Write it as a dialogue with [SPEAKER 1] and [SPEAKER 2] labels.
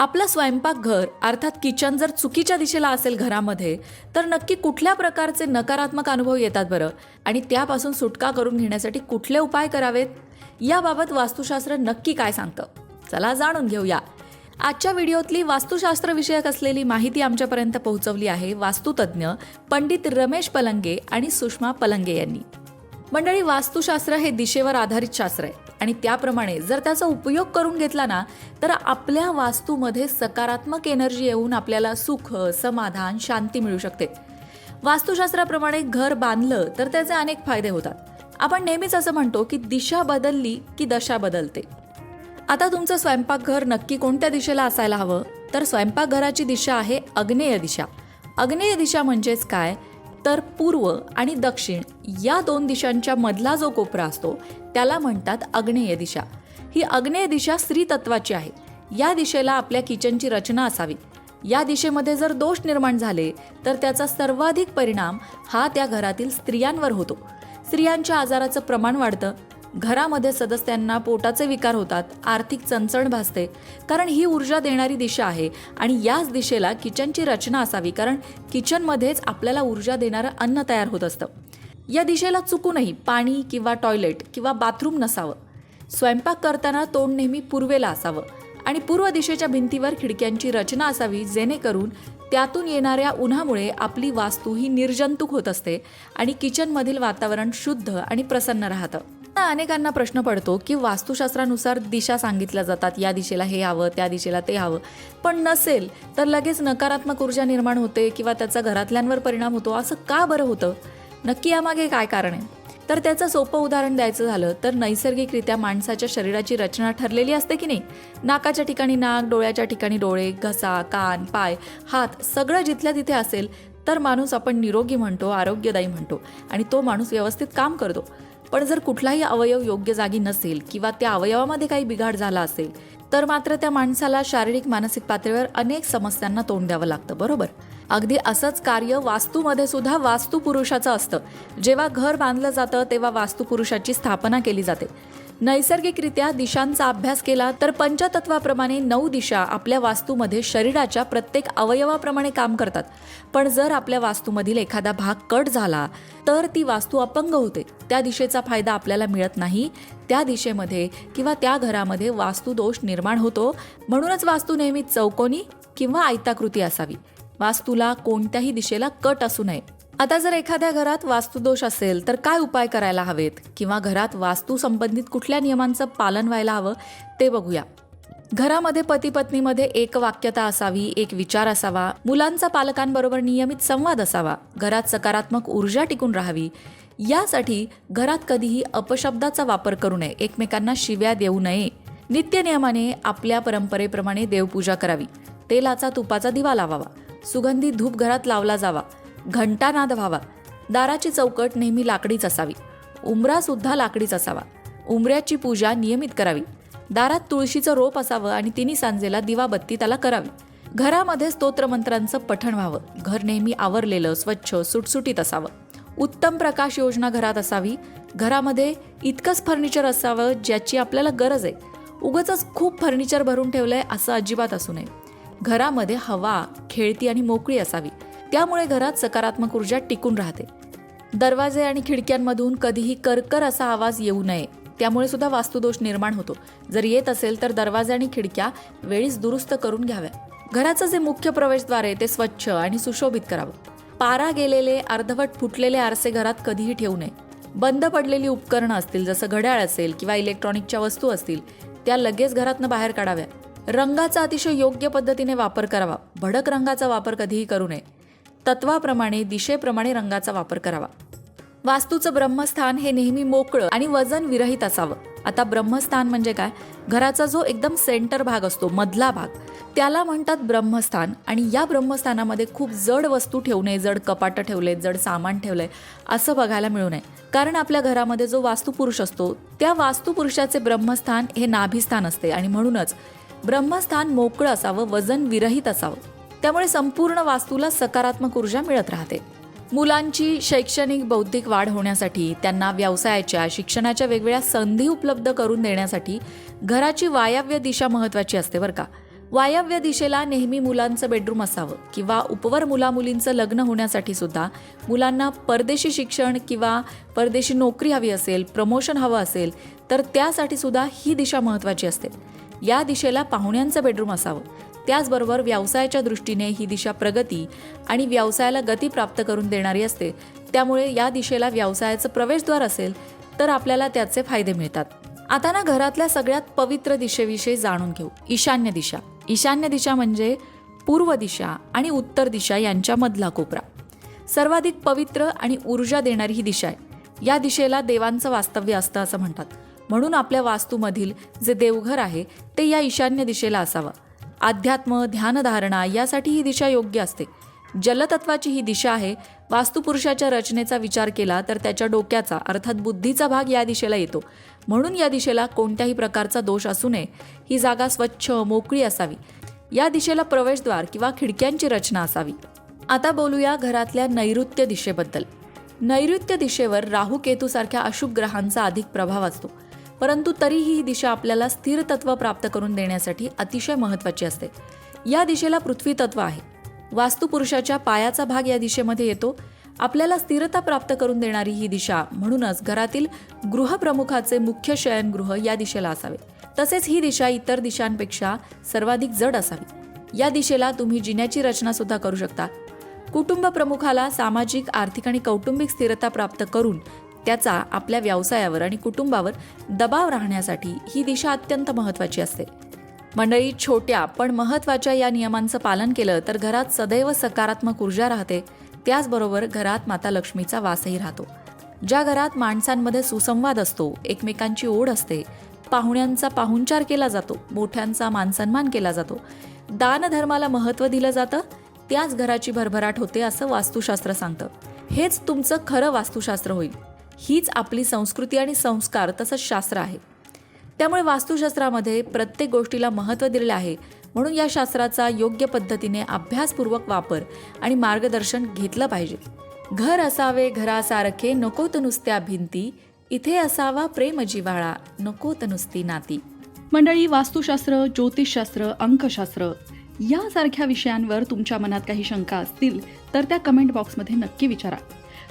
[SPEAKER 1] आपलं स्वयंपाकघर अर्थात किचन जर चुकीच्या दिशेला असेल घरामध्ये तर नक्की कुठल्या प्रकारचे नकारात्मक अनुभव येतात बरं? आणि त्यापासून सुटका करून घेण्यासाठी कुठले उपाय करावेत? याबाबत वास्तुशास्त्र नक्की काय सांगतं? चला जाणून घेऊया. आजच्या व्हिडिओतली वास्तुशास्त्रविषयक असलेली माहिती आमच्यापर्यंत पोहोचवली आहे वास्तुतज्ञ पंडित रमेश पलंगे आणि सुषमा पलंगे यांनी. मंडळी वास्तुशास्त्र हे दिशेवर आधारित शास्त्र आहे. आणि त्याप्रमाणे जर त्याचा उपयोग करून घेतला ना तर आपल्या वास्तूमध्ये सकारात्मक एनर्जी येऊन आपल्याला सुख समाधान शांती मिळू शकते. वास्तुशास्त्राप्रमाणे घर बांधलं तर त्याचे अनेक फायदे होतात. आपण नेहमीच असं म्हणतो की दिशा बदलली की दशा बदलते. आता तुमचं स्वयंपाकघर नक्की कोणत्या दिशेला असायला हवं? तर स्वयंपाकघराची दिशा आहे अग्नेय दिशा. अग्नेय दिशा म्हणजेच काय? तर पूर्व आणि दक्षिण या दोन दिशांच्या मधला जो कोपरा असतो त्याला म्हणतात अग्नेय दिशा. ही अग्नेय दिशा स्त्री तत्वाची आहे. या दिशेला आपल्या किचनची रचना असावी. या दिशेमध्ये जर दोष निर्माण झाले तर त्याचा सर्वाधिक परिणाम हा त्या घरातील स्त्रियांवर होतो. स्त्रियांच्या आजाराचं प्रमाण वाढतं घरामध्ये सदस्यांना पोटाचे विकार होतात आर्थिक चणचण भासते. कारण ही ऊर्जा देणारी दिशा आहे आणि याच दिशेला किचनची रचना असावी कारण किचनमध्येच आपल्याला ऊर्जा देणारं अन्न तयार होत असतं. या दिशेला चुकूनही पाणी किंवा टॉयलेट किंवा बाथरूम नसावं. स्वयंपाक करताना तोंड नेहमी पूर्वेला असावं आणि पूर्व दिशेच्या भिंतीवर खिडक्यांची रचना असावी जेणेकरून त्यातून येणाऱ्या उन्हामुळे आपली वास्तू ही निर्जंतुक होत असते आणि किचनमधील वातावरण शुद्ध आणि प्रसन्न राहतं. आता अनेकांना प्रश्न पडतो की वास्तुशास्त्रानुसार दिशा सांगितल्या जातात. या दिशेला हे हवं त्या दिशेला ते हवं. पण नसेल तर लगेच नकारात्मक ऊर्जा निर्माण होते किंवा त्याचा घरातल्यांवर परिणाम होतो. असं का बरं होतं? नक्की यामागे काय कारण आहे? तर त्याचं सोपं उदाहरण द्यायचं झालं तर नैसर्गिकरित्या माणसाच्या शरीराची रचना ठरलेली असते की नाही? नाकाच्या ठिकाणी नाक डोळ्याच्या ठिकाणी डोळे घसा कान पाय हात सगळं जिथल्या तिथे असेल तर माणूस आपण निरोगी म्हणतो आरोग्यदायी म्हणतो आणि तो माणूस व्यवस्थित काम करतो. पण जर कुठलाही अवयव योग्य जागी नसेल किंवा त्या अवयवामध्ये काही बिघाड झाला असेल तर मात्र त्या माणसाला शारीरिक मानसिक पातळीवर अनेक समस्यांना तोंड द्यावं लागतं बरोबर? अगदी असंच कार्य वास्तूमध्ये सुद्धा वास्तुपुरुषाचं असतं. जेव्हा घर बांधलं जातं तेव्हा वास्तुपुरुषाची स्थापना केली जाते. नैसर्गिकरित्या दिशांचा अभ्यास केला तर पंचतत्वाप्रमाणे नऊ दिशा आपल्या वास्तूमध्ये शरीराच्या प्रत्येक अवयवाप्रमाणे काम करतात. पण जर आपल्या वास्तूमधील एखादा भाग कट झाला तर ती वास्तू अपंग होते. त्या दिशेचा फायदा आपल्याला मिळत नाही. त्या दिशेमध्ये किंवा त्या घरामध्ये वास्तुदोष निर्माण होतो. म्हणूनच वास्तू नेहमी चौकोनी किंवा आयताकृती असावी. वास्तूला कोणत्याही दिशेला कट असू नये. आता जर एखाद्या घरात वास्तुदोष असेल तर काय उपाय करायला हवेत? किंवा घरात वास्तू संबंधित कुठल्या नियमांचं पालन व्हायला हवं ते बघूया. घरामध्ये पती पत्नीमध्ये एक वाक्यता असावी एक विचार असावा. मुलांचा पालकांबरोबर नियमित संवाद असावा. घरात सकारात्मक ऊर्जा टिकून राहावी. यासाठी घरात कधीही अपशब्दाचा वापर करू नये. एकमेकांना शिव्या देऊ नये. नित्यनियमाने आपल्या परंपरेप्रमाणे देवपूजा करावी. तेलाचा तुपाचा दिवा लावावा. सुगंधी धूप घरात लावला जावा. घंटानाद व्हावा. दाराची चौकट नेहमी लाकडीच असावी. उमरासुद्धा लाकडीच असावा. उंबऱ्याची पूजा नियमित करावी. दारात तुळशीचं रोप असावं आणि तिन्ही सांजेला दिवाबत्ती त्याला करावी. घरामध्ये स्तोत्रमंत्रांचं पठण व्हावं. घर नेहमी आवरलेलं स्वच्छ सुटसुटीत असावं. उत्तम प्रकाश योजना घरात असावी. घरामध्ये इतकंच फर्निचर असावं ज्याची आपल्याला गरज आहे. उगच खूप फर्निचर भरून ठेवलंय असं अजिबात असू नये. घरामध्ये हवा खेळती आणि मोकळी असावी. त्यामुळे घरात सकारात्मक ऊर्जा टिकून राहते. दरवाजे आणि खिडक्यांमधून कधीही करकर असा आवाज येऊ नये. त्यामुळे सुद्धा वास्तुदोष निर्माण होतो. जर येत असेल तर दरवाजे आणि खिडक्या वेळीच दुरुस्त करून घ्याव्या. घराचं जे मुख्य प्रवेशद्वार आहे ते स्वच्छ आणि सुशोभित करावं. पारा गेलेले अर्धवट फुटलेले आरसे घरात कधीही ठेवू नये. बंद पडलेली उपकरणं असतील जसं घड्याळ असेल किंवा इलेक्ट्रॉनिकच्या वस्तू असतील त्या लगेच घरातनं बाहेर काढाव्या. रंगाचा अतिशय योग्य पद्धतीने वापर करावा. भडक रंगाचा वापर कधीही करू नये. तत्वाप्रमाणे दिशेप्रमाणे रंगाचा वापर करावा. वास्तूचं ब्रह्मस्थान हे नेहमी मोकळं आणि वजन विरहित असावं. आता ब्रह्मस्थान म्हणजे काय? घराचा जो एकदम सेंटर भाग असतो मधला भाग त्याला म्हणतात ब्रह्मस्थान. आणि या ब्रह्मस्थानामध्ये खूप जड वस्तू ठेवू नये जड कपाटं ठेवले जड सामान ठेवलंय असं बघायला मिळू नये. कारण आपल्या घरामध्ये जो वास्तुपुरुष असतो त्या वास्तुपुरुषाचे ब्रह्मस्थान हे नाभिस्थान असते. आणि म्हणूनच ब्रह्मस्थान मोकळं असावं वजन विरहित असावं. त्यामुळे संपूर्ण वास्तूला सकारात्मक ऊर्जा मिळत राहते. मुलांची शैक्षणिक बौद्धिक वाढ होण्यासाठी त्यांना व्यवसायाच्या शिक्षणाच्या वेगवेगळ्या संधी उपलब्ध करून देण्यासाठी घराची वायव्य दिशा महत्त्वाची असते बरं का. वायव्य दिशेला नेहमी मुलांचं बेडरूम असावं किंवा उपवर मुलामुलींचं लग्न होण्यासाठी सुद्धा मुलांना परदेशी शिक्षण किंवा परदेशी नोकरी हवी असेल प्रमोशन हवं असेल तर त्यासाठी सुद्धा ही दिशा महत्त्वाची असते. या दिशेला पाहुण्यांचं बेडरूम असावं. त्याचबरोबर व्यवसायाच्या दृष्टीने ही दिशा प्रगती आणि व्यवसायाला गती प्राप्त करून देणारी असते. त्यामुळे या दिशेला व्यवसायाचं प्रवेशद्वार असेल तर आपल्याला त्याचे फायदे मिळतात. आता ना घरातल्या सगळ्यात पवित्र दिशेविषयी जाणून घेऊ. ईशान्य दिशा. ईशान्य दिशा म्हणजे पूर्व दिशा आणि उत्तर दिशा यांच्यामधला कोपरा. सर्वाधिक पवित्र आणि ऊर्जा देणारी ही दिशा आहे. या दिशेला देवांचं वास्तव्य असतं असं म्हणतात. म्हणून आपल्या वास्तूमधील जे देवघर आहे ते या ईशान्य दिशेला असावं. अध्यात्म ध्यानधारणा यासाठी ही दिशा योग्य असते. जलतत्वाची ही दिशा आहे. वास्तुपुरुषाच्या रचनेचा विचार केला तर त्याच्या डोक्याचा अर्थात बुद्धीचा भाग या दिशेला येतो. म्हणून या दिशेला कोणत्याही प्रकारचा दोष असू नये. ही जागा स्वच्छ मोकळी असावी. या दिशेला प्रवेशद्वार किंवा खिडक्यांची रचना असावी. आता बोलूया घरातल्या नैऋत्य दिशेबद्दल. नैऋत्य दिशेवर राहू केतूसारख्या अशुभ ग्रहांचा अधिक प्रभाव असतो. परंतु तरीही ही दिशा आपल्याला स्थिर तत्व प्राप्त करून देण्यासाठी अतिशय महत्त्वाची असते. या दिशेला पृथ्वी तत्व आहे. वास्तुपुरुषाच्या पायाचा भाग या दिशेमध्ये येतो. आपल्याला स्थिरता प्राप्त करून देणारी ही दिशा म्हणूनच घरातील गृहप्रमुखाचे मुख्य शयनगृह या दिशेला असावे. तसेच ही दिशा इतर दिशांपेक्षा सर्वाधिक जड असावी. या दिशेला तुम्ही जिन्याची रचना सुद्धा करू शकता. कुटुंब प्रमुखाला सामाजिक आर्थिक आणि कौटुंबिक स्थिरता प्राप्त करून त्याचा आपल्या व्यवसायावर आणि कुटुंबावर दबाव राहण्यासाठी ही दिशा अत्यंत महत्त्वाची असते. मंडळी छोट्या पण महत्त्वाच्या या नियमांचं पालन केलं तर घरात सदैव सकारात्मक ऊर्जा राहते. त्याचबरोबर घरात माता लक्ष्मीचा वासही राहतो. ज्या घरात माणसांमध्ये सुसंवाद असतो एकमेकांची ओढ असते पाहुण्यांचा पाहुणचार केला जातो मोठ्यांचा मानसन्मान केला जातो दानधर्माला महत्त्व दिलं जातं त्याच घराची भरभराट होते असं वास्तुशास्त्र सांगतं. हेच तुमचं खरं वास्तुशास्त्र होईल. हीच आपली संस्कृती आणि संस्कार तसंच शास्त्र आहे. त्यामुळे वास्तुशास्त्रामध्ये प्रत्येक गोष्टीला महत्त्व दिलेलं आहे. म्हणून या शास्त्राचा योग्य पद्धतीने अभ्यासपूर्वक वापर आणि मार्गदर्शन घेतलं पाहिजे. घर असावे घरासारखे नकोत नुसत्या भिंती. इथे असावा प्रेम जिव्हाळा नकोत नुसती नाती.
[SPEAKER 2] मंडळी वास्तुशास्त्र ज्योतिषशास्त्र अंकशास्त्र यासारख्या विषयांवर तुमच्या मनात काही शंका असतील तर त्या कमेंट बॉक्समध्ये नक्की विचारा.